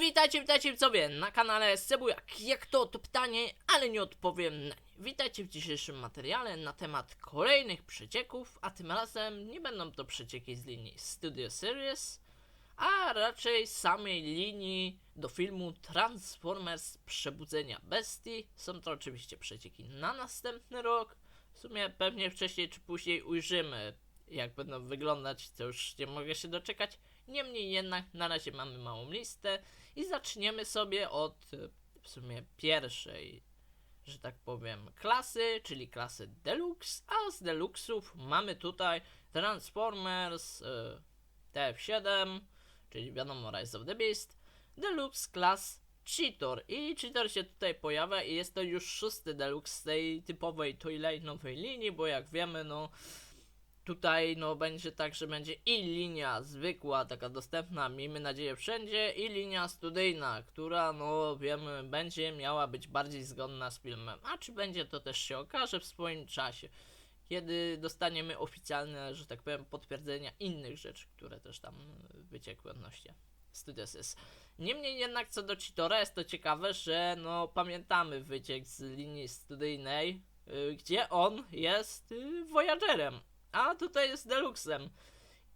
Witajcie, witajcie sobie na kanale Sebujak. Jak to, to pytanie, ale nie odpowiem na nie. Witajcie w dzisiejszym materiale na temat kolejnych przecieków, a tym razem nie będą to przecieki z linii Studio Series, a raczej samej linii do filmu Transformers Przebudzenia Bestii. Są to oczywiście przecieki na następny rok. W sumie pewnie wcześniej czy później ujrzymy, jak będą wyglądać, to już nie mogę się doczekać. Niemniej jednak na razie mamy małą listę i zaczniemy sobie od e, w sumie pierwszej, że tak powiem, klasy, czyli klasy Deluxe, a z Deluxów mamy tutaj Transformers e, TF7, czyli wiadomo Rise of the Beast, Deluxe Class Cheetor i Cheetor się tutaj pojawia i jest to już szósty Deluxe z tej typowej Toyline'owej linii, bo jak wiemy, no Tutaj no będzie tak, że będzie i linia zwykła, taka dostępna, miejmy nadzieję wszędzie, i linia studyjna, która no wiemy będzie miała być bardziej zgodna z filmem. A czy będzie to też się okaże w swoim czasie, kiedy dostaniemy oficjalne, że tak powiem, potwierdzenia innych rzeczy, które też tam wyciekły odnośnie Studios S. Niemniej jednak co do Cheetora jest to ciekawe, że no pamiętamy wyciek z linii studyjnej, y, gdzie on jest y, Voyagerem a tutaj jest deluxem.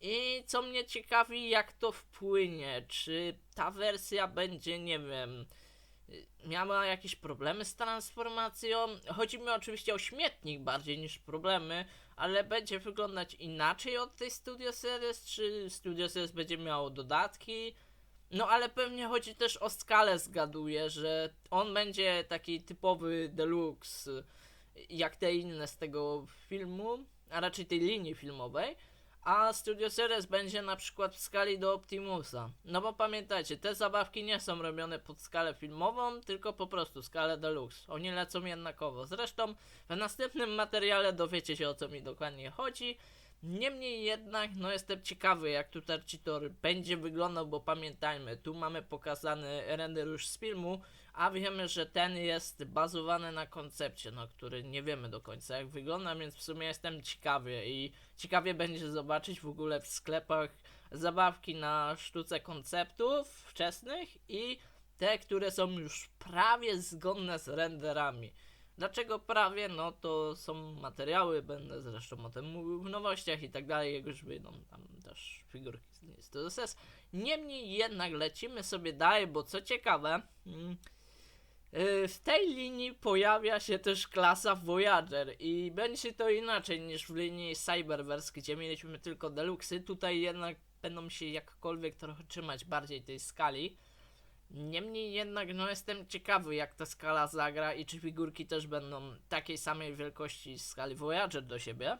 I co mnie ciekawi, jak to wpłynie. Czy ta wersja będzie, nie wiem, miała jakieś problemy z transformacją? Chodzi mi oczywiście o śmietnik bardziej niż problemy, ale będzie wyglądać inaczej od tej Studio Series, czy Studio Series będzie miało dodatki? No ale pewnie chodzi też o skalę, zgaduję, że on będzie taki typowy deluxe, jak te inne z tego filmu a raczej tej linii filmowej, a Studio Series będzie na przykład w skali do Optimusa. No bo pamiętajcie, te zabawki nie są robione pod skalę filmową, tylko po prostu skalę deluxe. Oni lecą jednakowo. Zresztą w następnym materiale dowiecie się o co mi dokładnie chodzi. Niemniej jednak, no jestem ciekawy jak tu Tarcitor będzie wyglądał, bo pamiętajmy, tu mamy pokazany render już z filmu, a wiemy, że ten jest bazowany na koncepcie, no który nie wiemy do końca jak wygląda, więc w sumie jestem ciekawy i ciekawie będzie zobaczyć w ogóle w sklepach zabawki na sztuce konceptów wczesnych i te, które są już prawie zgodne z renderami. Dlaczego prawie? No to są materiały, będę zresztą o tym mówił w nowościach i tak dalej, jak już wyjdą tam też figurki z TSS. Niemniej jednak lecimy sobie dalej, bo co ciekawe, mm, y, w tej linii pojawia się też klasa Voyager i będzie to inaczej niż w linii Cyberverse, gdzie mieliśmy tylko deluxy. Tutaj jednak będą się jakkolwiek trochę trzymać bardziej tej skali. Niemniej jednak no jestem ciekawy jak ta skala zagra i czy figurki też będą takiej samej wielkości skali Voyager do siebie.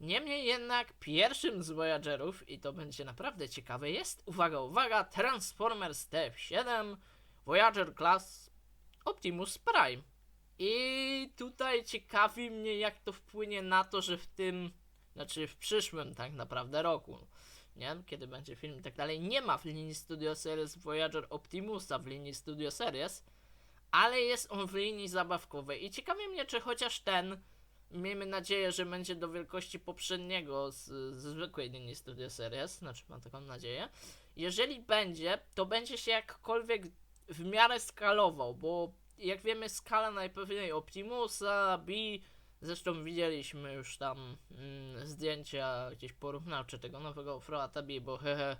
Niemniej jednak pierwszym z Voyagerów, i to będzie naprawdę ciekawe, jest, uwaga, uwaga, Transformers TF7 Voyager Class Optimus Prime. I tutaj ciekawi mnie jak to wpłynie na to, że w tym, znaczy w przyszłym tak naprawdę roku nie? Kiedy będzie film i tak dalej. Nie ma w linii Studio Series Voyager Optimusa w linii Studio Series, ale jest on w linii zabawkowej i ciekawi mnie, czy chociaż ten, miejmy nadzieję, że będzie do wielkości poprzedniego z, z zwykłej linii Studio Series, znaczy mam taką nadzieję. Jeżeli będzie, to będzie się jakkolwiek w miarę skalował, bo jak wiemy skala najpewniej Optimusa, B, Zresztą widzieliśmy już tam mm, zdjęcia gdzieś porównawcze tego nowego Froatabi, bo hehe,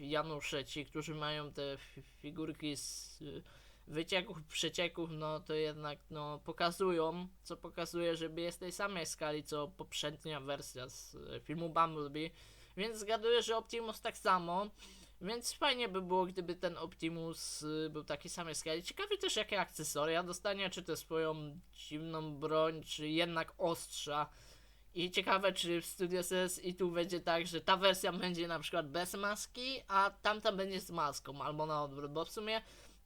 Janusze, ci, którzy mają te figurki z y, wycieków, przecieków, no to jednak no, pokazują, co pokazuje, żeby jest tej samej skali, co poprzednia wersja z y, filmu Bumblebee, więc zgaduję, że Optimus tak samo. Więc fajnie by było, gdyby ten Optimus y, był taki samej skali. Ciekawi też, jakie akcesoria dostanie, czy to swoją dziwną broń, czy jednak ostrza. I ciekawe, czy w Studio SS i tu będzie tak, że ta wersja będzie na przykład bez maski, a tamta będzie z maską, albo na odwrót, bo w sumie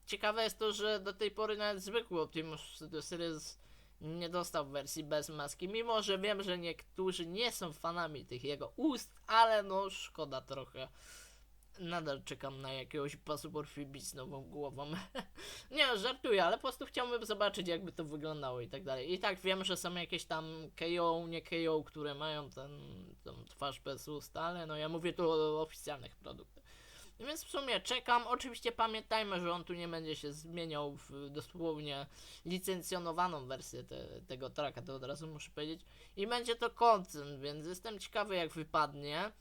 ciekawe jest to, że do tej pory nawet zwykły Optimus w Studio Series nie dostał wersji bez maski, mimo że wiem, że niektórzy nie są fanami tych jego ust, ale no szkoda trochę nadal czekam na jakiegoś pasuport z nową głową. nie, żartuję, ale po prostu chciałbym zobaczyć, jakby to wyglądało i tak dalej. I tak wiem, że są jakieś tam KO, nie KO, które mają ten, tą twarz bez ust, ale no ja mówię tu o oficjalnych produktach. Więc w sumie czekam. Oczywiście pamiętajmy, że on tu nie będzie się zmieniał w dosłownie licencjonowaną wersję te, tego traka, to od razu muszę powiedzieć. I będzie to koncern, więc jestem ciekawy jak wypadnie.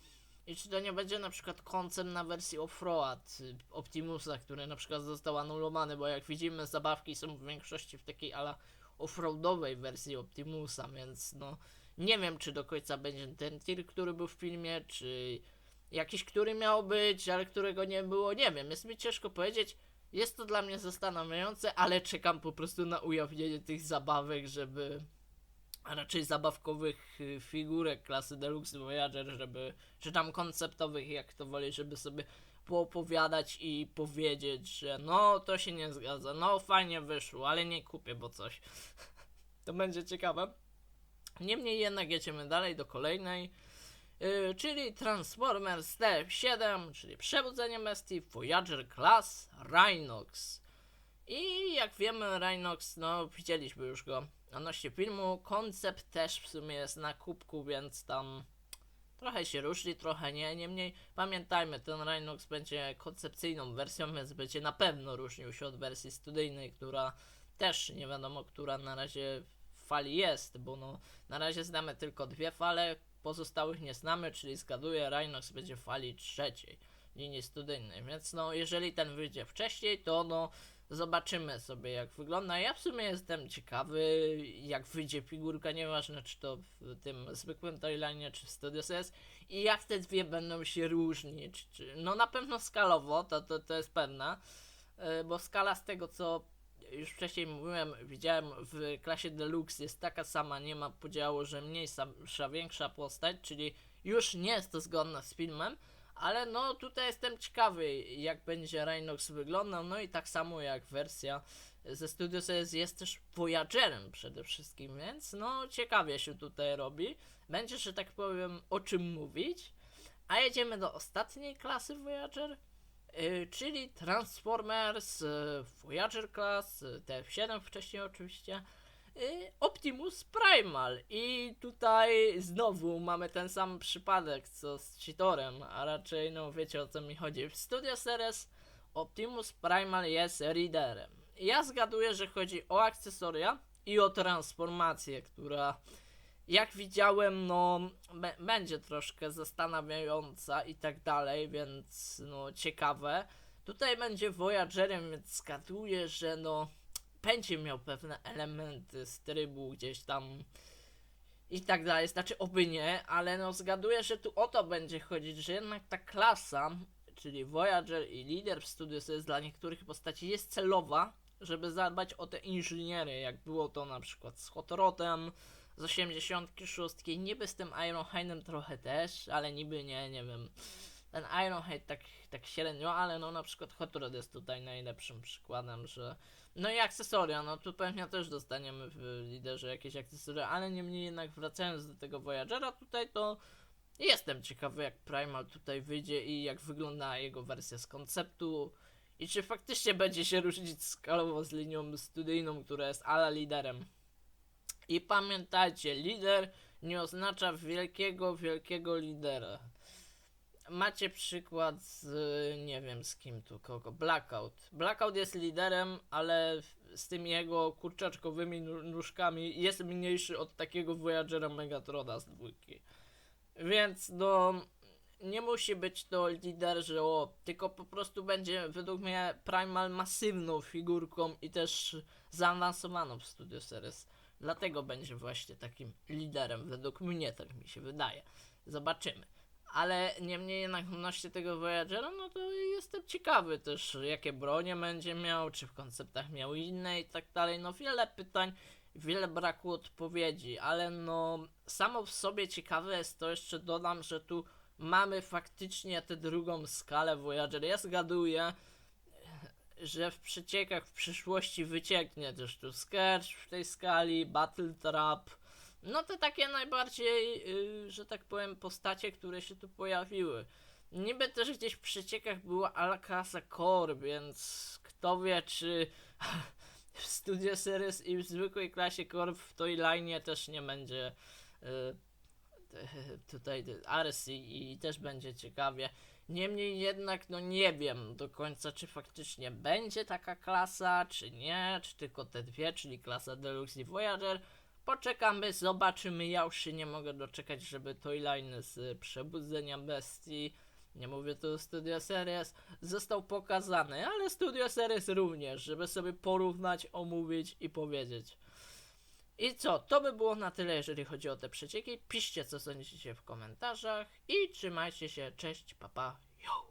I czy to nie będzie na przykład koncern na wersji Offroad y, Optimusa, który na przykład został anulowany, bo jak widzimy zabawki są w większości w takiej ala offroadowej wersji Optimusa, więc no nie wiem czy do końca będzie ten tir, który był w filmie, czy jakiś, który miał być, ale którego nie było, nie wiem, jest mi ciężko powiedzieć. Jest to dla mnie zastanawiające, ale czekam po prostu na ujawnienie tych zabawek, żeby a raczej zabawkowych y, figurek klasy Deluxe Voyager, żeby, czy tam konceptowych, jak to woli, żeby sobie poopowiadać i powiedzieć, że no to się nie zgadza, no fajnie wyszło, ale nie kupię, bo coś. to będzie ciekawe. Niemniej jednak jedziemy dalej do kolejnej, yy, czyli Transformers TF7, czyli Przebudzenie Bestii, Voyager Class, Rhinox. I jak wiemy, Rhinox, no widzieliśmy już go odnośnie filmu. Koncept też w sumie jest na kubku, więc tam trochę się różni, trochę nie. Niemniej pamiętajmy, ten Rhinox będzie koncepcyjną wersją, więc będzie na pewno różnił się od wersji studyjnej, która też nie wiadomo, która na razie w fali jest, bo no na razie znamy tylko dwie fale, pozostałych nie znamy, czyli zgaduję, Rhinox będzie w fali trzeciej linii studyjnej, więc no jeżeli ten wyjdzie wcześniej, to no Zobaczymy sobie jak wygląda. Ja w sumie jestem ciekawy jak wyjdzie figurka, nieważne czy to w tym zwykłym toylinie czy w Studios S i jak te dwie będą się różnić. No na pewno skalowo, to, to, to jest pewne, yy, bo skala z tego co już wcześniej mówiłem, widziałem w klasie Deluxe jest taka sama, nie ma podziału, że mniejsza, większa postać, czyli już nie jest to zgodne z filmem, ale no tutaj jestem ciekawy jak będzie Rhinox wyglądał, no i tak samo jak wersja ze Studio Series jest też Voyagerem przede wszystkim, więc no ciekawie się tutaj robi. Będzie, że tak powiem, o czym mówić. A jedziemy do ostatniej klasy Voyager, yy, czyli Transformers yy, Voyager Class, yy, TF7 wcześniej oczywiście. Y, Optimus Primal i tutaj znowu mamy ten sam przypadek co z Cheetorem, a raczej no wiecie o co mi chodzi. W Studio Series Optimus Primal jest readerem. Ja zgaduję, że chodzi o akcesoria i o transformację, która jak widziałem, no będzie troszkę zastanawiająca i tak dalej, więc no ciekawe. Tutaj będzie Voyagerem, więc zgaduję, że no będzie miał pewne elementy z trybu gdzieś tam i tak dalej, znaczy oby nie, ale no zgaduję, że tu o to będzie chodzić, że jednak ta klasa, czyli Voyager i Leader w studiu jest dla niektórych postaci jest celowa, żeby zadbać o te inżyniery, jak było to na przykład z Hot Rodem, z 86, niby z tym Ironhinem trochę też, ale niby nie, nie wiem. Ten Ironhide tak, tak średnio, ale no na przykład Hot Rod jest tutaj najlepszym przykładem, że no i akcesoria, no tu pewnie też dostaniemy w liderze jakieś akcesoria, ale niemniej jednak wracając do tego Voyagera tutaj to jestem ciekawy jak Primal tutaj wyjdzie i jak wygląda jego wersja z konceptu i czy faktycznie będzie się różnić skalowo z linią studyjną, która jest ala liderem. I pamiętajcie, lider nie oznacza wielkiego, wielkiego lidera macie przykład z, nie wiem z kim tu, kogo, Blackout. Blackout jest liderem, ale z tymi jego kurczaczkowymi nóżkami jest mniejszy od takiego Voyagera Megatroda z dwójki. Więc no, nie musi być to lider, że o, tylko po prostu będzie według mnie Primal masywną figurką i też zaawansowaną w Studio Series. Dlatego będzie właśnie takim liderem, według mnie, tak mi się wydaje. Zobaczymy. Ale niemniej jednak odnośnie tego Voyagera, no to jestem ciekawy też, jakie bronie będzie miał, czy w konceptach miał inne i tak dalej. No wiele pytań, wiele braku odpowiedzi, ale no samo w sobie ciekawe jest to, jeszcze dodam, że tu mamy faktycznie tę drugą skalę Voyager. Ja zgaduję, że w przeciekach w przyszłości wycieknie też tu Sketch w tej skali, Battle Trap, no te takie najbardziej, yy, że tak powiem, postacie, które się tu pojawiły. Niby też gdzieś w przeciekach była Alcasa Core, więc kto wie, czy w Studio Series i w zwykłej klasie Core w tej line też nie będzie yy, tutaj Arsy i też będzie ciekawie. Niemniej jednak, no nie wiem do końca, czy faktycznie będzie taka klasa, czy nie, czy tylko te dwie, czyli klasa Deluxe i Voyager. Poczekamy, zobaczymy. Ja już się nie mogę doczekać, żeby Toyline z Przebudzenia Bestii, nie mówię tu o Studio Series, został pokazany, ale Studio Series również, żeby sobie porównać, omówić i powiedzieć. I co, to by było na tyle, jeżeli chodzi o te przecieki. Piszcie, co sądzicie w komentarzach i trzymajcie się. Cześć, papa, yo!